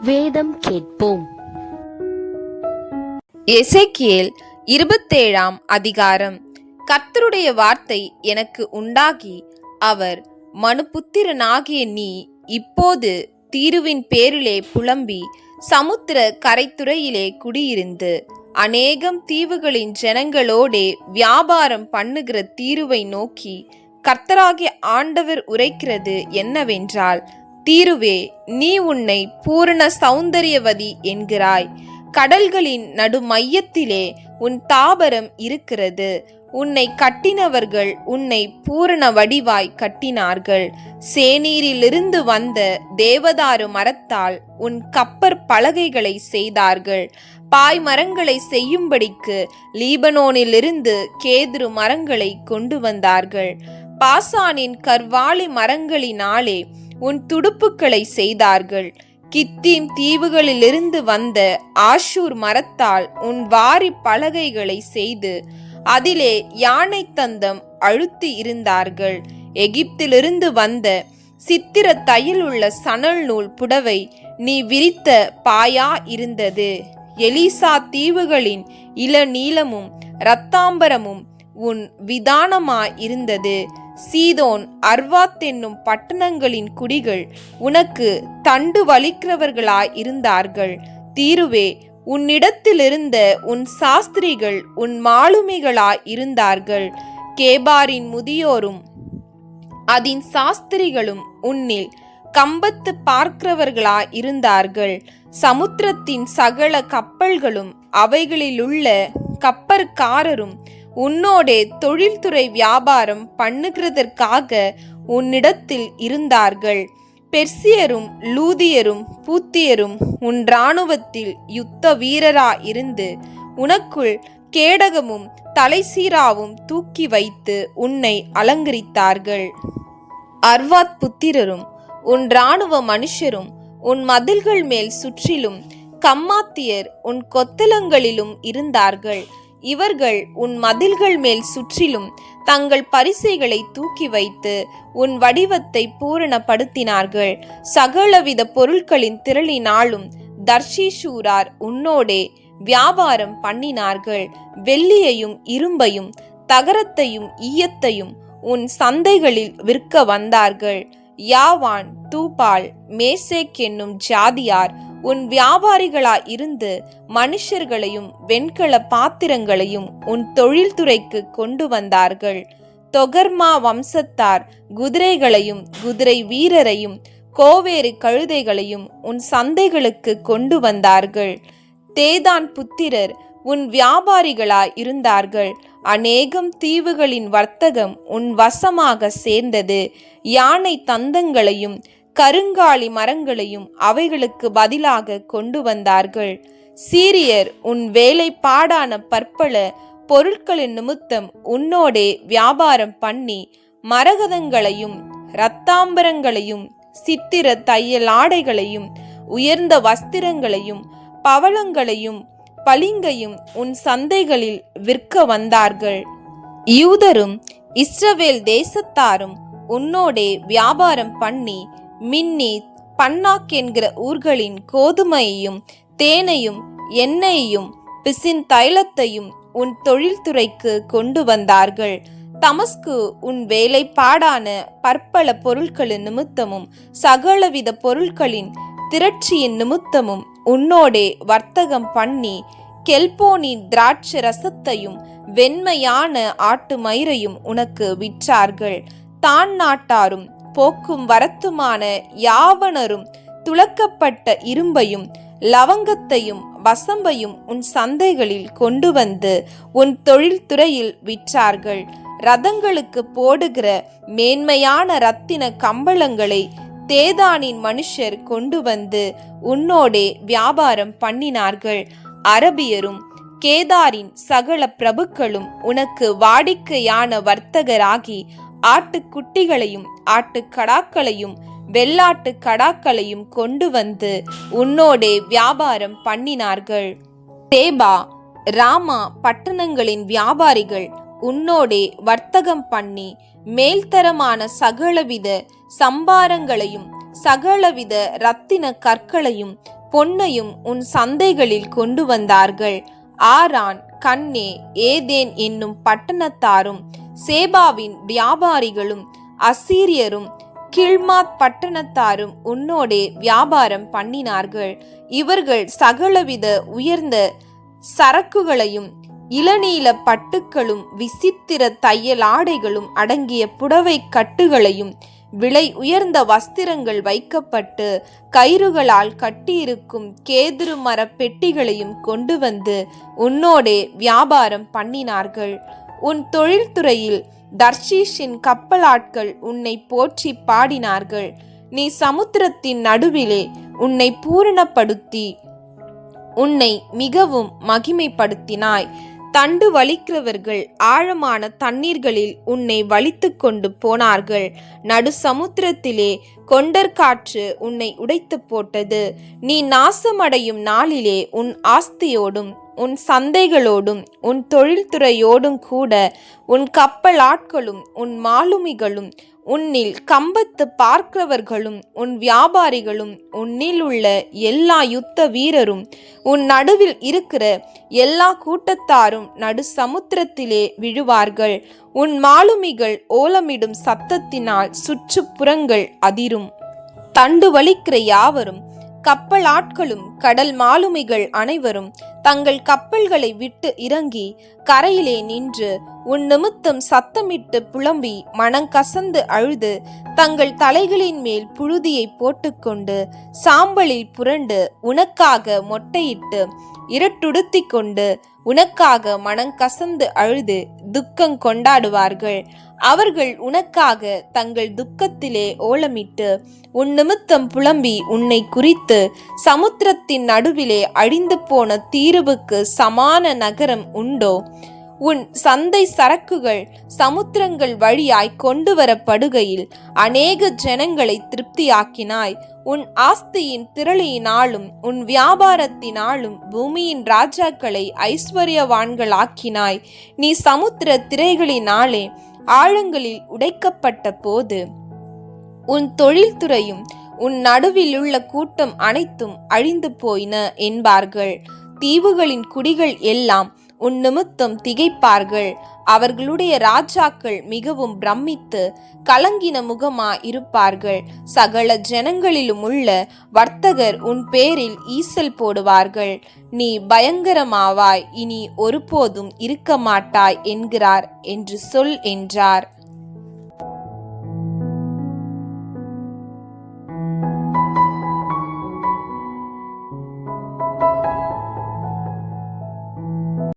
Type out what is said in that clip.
வேதம் கேட்போம். எசேக்கியேல் இருபத்தேழாம் அதிகாரம். கர்த்தருடைய வார்த்தை எனக்கு உண்டாகி அவர் மனுபுத்திரனாகிய நீ இப்போது தீருவின் பேரிலே புலம்பி சமுத்திர கரைத்துறையிலே குடியிருந்து அநேகம் தீவுகளின் ஜனங்களோடே வியாபாரம் பண்ணுகிற தீருவை நோக்கி கர்த்தராகிய ஆண்டவர் உரைக்கிறது என்னவென்றால் தீருவே நீ உன்னை பூரண சௌந்தரியவதி என்கிறாய். கடல்களின் நடு மையத்திலே உன் தாபரம் இருக்கிறது. உன்னை கட்டினவர்கள் உன்னை பூரண வடிவாய் கட்டினார்கள். சேநீரிலிருந்து வந்த தேவதாரு மரத்தால் உன் கப்பற் பலகைகளை செய்தார்கள். பாய் மரங்களை செய்யும்படிக்கு லீபனோனிலிருந்து கேதுரு மரங்களை கொண்டு வந்தார்கள். பாசானின் கர்வாலி மரங்களினாலே உன் துடுப்புக்களை செய்தார்கள். கித்தீம் தீவுகளிலிருந்து வந்த ஆஷூர் மரத்தால் உன் வாரி பலகைகளை செய்து அதிலே யானை தந்தம் அழுத்தி இருந்தார்கள். எகிப்திலிருந்து வந்த சித்திர தையில் உள்ள சணல் நூல் புடவை நீ விரித்த பாயா இருந்தது. எலிசா தீவுகளின் இளநீலமும் இரத்தாம்பரமும் உன் விதானமா இருந்தது சீதோன் அர்வாத் என்னும் பட்டணங்களின் குடிகள் உனக்கு தண்டு வலிக்கிறவர்களாய் இருந்தார்கள். தீருவே உன்னிடத்திலிருந்த உன் சாஸ்திரிகள் உன் மாலுமிகளாய் இருந்தார்கள். கேபாரின் முதியோரும் அதன் சாஸ்திரிகளும் உன்னில் கம்பத்து பார்க்கிறவர்களா இருந்தார்கள். சமுத்திரத்தின் சகல கப்பல்களும் அவைகளிலுள்ள கப்பற்காரரும் உன்னோடே தொழில்துறை வியாபாரம் பண்ணுகிறதற்காக உன்னிடத்தில் இருந்தார்கள். பெர்சியரும் லூதியரும் பூத்தியரும் உன் இராணுவத்தில் யுத்த வீரரா இருந்து உனக்குள் கேடகமும் தலைசீராவும் தூக்கி வைத்து உன்னை அலங்கரித்தார்கள். அர்வாத் புத்திரரும் உன் இராணுவ மனுஷரும் உன் மதில்கள் மேல் சுற்றிலும் கம்மாத்தியர் உன் கொத்தலங்களிலும் இருந்தார்கள். இவர்கள் உன் மதில்கள் மேல் சுற்றிலும் தங்கள் பரிசைகளை தூக்கி வைத்து உன் வடிவத்தை பூரணப்படுத்தினார்கள். சகலவித பொருட்களின் திரளினாலும் தர்ஷீஷூரார் உன்னோடே வியாபாரம் பண்ணினார்கள். வெள்ளியையும் இரும்பையும் தகரத்தையும் ஈயத்தையும் உன் சந்தைகளில் விற்க வந்தார்கள். யாவான் தூபால் மேசேக் என்னும் ஜாதியார் உன் வியாபாரிகளாய் இருந்து மனுஷர்களையும் வெண்கல பாத்திரங்களையும் உன் தொழில்துறைக்கு கொண்டு வந்தார்கள். தொகர்மா வம்சத்தார் குதிரைகளையும் குதிரை வீரரையும் கோவேறு கழுதைகளையும் உன் சந்தைகளுக்கு கொண்டு வந்தார்கள். தேதான் புத்திரர் உன் வியாபாரிகளாய் இருந்தார்கள் அநேகம் தீவுகளின் வர்த்தகம் உன் வசமாக சேர்ந்தது. யானை தந்தங்களையும் கருங்காலி மரங்களையும் அவைகளுக்கு பதிலாக கொண்டு வந்தார்கள். சீரியர் உன் வேலைப்பாடான பற்பல பொருட்களின் நிமித்தம் உன்னோடே வியாபாரம் பண்ணி மரகதங்களையும் இரத்தாம்பரங்களையும் சித்திர தையல் ஆடைகளையும் உயர்ந்த வஸ்திரங்களையும் பவளங்களையும் பளிங்கையும் உன் சந்தைகளில் விற்க வந்தார்கள். யூதரும் இஸ்ரவேல் தேசத்தாரும் உன்னோடே வியாபாரம் பண்ணி மின்னி பன்னாக் என்கிற ஊர்களின் கோதுமையையும் தேனையும் எண்ணெயையும் பிசின் தைலத்தையும் உன் தொழில்துறைக்கு கொண்டு வந்தார்கள். தமஸ்கு உன் வேலைப்பாடான பற்பல பொருட்களின் நிமித்தமும் சகலவித பொருட்களின் திரட்சியின் நிமித்தமும் உன்னோடே வர்த்தகம் பண்ணி கெல்போனின் திராட்சை ரசத்தையும் வெண்மையான ஆட்டு மயிரையும் உனக்கு விற்றார்கள். தான் நாட்டாரும் போக்கும் வரத்துமான யாவனரும் துளக்கப்பட்ட இரும்பையும் லவங்கத்தையும் வசம்பையும் உன் சந்தைகளில் கொண்டு வந்து உன் தொழில்துறையில் விற்றார்கள். ரதங்களுக்கு போடுகிற மேன்மையான ரத்தின கம்பளங்களை தேதானின் மனுஷர் கொண்டு வந்து உன்னோடே வியாபாரம் பண்ணினார்கள். அரபியரும் கேதாரின் சகல பிரபுக்களும் உனக்கு வாடிக்கையான வர்த்தகராகி ஆட்டுக்குட்டிகளையும் ஆட்டுக்கடாக்களையும் வெள்ளாட்டு கடாக்களையும் கொண்டு வந்து உன்னோடே வியாபாரம் பண்ணினார்கள். தேபா ராமா பட்டணங்களின் வியாபாரிகள் உன்னோடே வர்த்தகம் பண்ணி மேல்தரமான சகலவித சம்பாரங்களையும் சகலவித ரத்தின கற்களையும் பொன்னையும் உன் சந்தைகளில் கொண்டு வந்தார்கள். ஆரான் கண்ணே ஏதேன் என்னும் பட்டணத்தாரும் சேபாவின் வியாபாரிகளும் அசீரியரும் கில்மாத் பட்டணத்தாரும் உன்னோடே வியாபாரம் பண்ணினார்கள். இவர்கள் சகலவித உயர்ந்த சரக்குகளையும் இளநீல பட்டுக்களும் விசித்திர தையல் ஆடைகளும் அடங்கிய புடவை கட்டுகளையும் விலை உயர்ந்த வஸ்திரங்கள் வைக்கப்பட்டு கயிறுகளால் கட்டியிருக்கும் கேதுரு மர பெட்டிகளையும் கொண்டு வந்து உன்னோடே வியாபாரம் பண்ணினார்கள். உன் தொழில்துறையில் தர்ஷீஷின் கப்பலாட்கள் உன்னை போற்றி பாடினார்கள். நீ சமுத்திரத்தின் நடுவிலே உன்னை பூரணப்படுத்தி உன்னை மிகவும் மகிமைப்படுத்தினாய். தண்டு வலிக்கிறவர்கள் ஆழமான தண்ணீர்களில் உன்னை வலித்து கொண்டு போனார்கள். நடு சமுத்திரத்திலே கொண்டற்காற்று உன்னை உடைத்து போட்டது. நீ நாசமடையும் நாளிலே உன் ஆஸ்தியோடும் உன் சந்தைகளோடும் உன் தொழில்துறையோடும் கூட உன் கப்பலாட்களும் உன் மாலுமிகளும் உன்னில் கம்பத்து பார்க்கிறவர்களும் உன் வியாபாரிகளும் உன்னில் உள்ள எல்லா யுத்த வீரரும் உன் நடுவில் இருக்கிற எல்லா கூட்டத்தாரும் நடு சமுத்திரத்திலே விழுவார்கள். உன் மாலுமிகள் ஓலமிடும் சத்தத்தினால் சுற்றுப்புறங்கள் அதிரும். தண்டு வலிக்கிற யாவரும் கப்பலாட்களும் கடல் மாலுமிகள் அனைவரும் தங்கள் கப்பல்களை விட்டு இறங்கி கரையிலே நின்று உன் நிமித்தம் சத்தமிட்டு புலம்பி மனங்கசந்து அழுது தங்கள் தலைகளின் மேல் புழுதியை போட்டுக்கொண்டு சாம்பலில் புரண்டு உனக்காக மொட்டையிட்டு இரட்டுடுத்தி கொண்டு உனக்காக மனங்கசந்து அழுது துக்கம் கொண்டாடுவார்கள். அவர்கள் உனக்காக தங்கள் துக்கத்திலே ஓலமிட்டு உன் நிமித்தம் புலம்பி உன்னை குறித்து சமுத்திரத்தின் நடுவிலே அழிந்து போன தீருவுக்கு சமான நகரம் உண்டோ? உன் சந்தை சரக்குகள் சமுத்திரங்கள் வழியாய் கொண்டு வரப்படுகையில் அநேக ஜனங்களை திருப்தியாக்கினாய். உன் ஆஸ்தியின் திரளியினாலும் உன் வியாபாரத்தினாலும் பூமியின் ராஜாக்களை ஐஸ்வர்யவான்களாக்கினாய். நீ சமுத்திர திரைகளினாலே ஆழங்களில் உடைக்கப்பட்ட போது உன் தொழில்துறையும் உன் நடுவிலுள்ள கூட்டம் அனைத்தும் அழிந்து போயின என்பார்கள். தீவுகளின் குடிகள் எல்லாம் உன் நிமித்தம் திகைப்பார்கள். அவர்களுடைய ராஜாக்கள் மிகவும் பிரமித்து கலங்கின முகமா இருப்பார்கள். சகல ஜனங்களிலும் உள்ள வர்த்தகர் உன் பேரில் ஈசல் போடுவார்கள். நீ பயங்கரமாவாய். இனி ஒருபோதும் இருக்க மாட்டாய் என்கிறார் என்று சொல் என்றார்.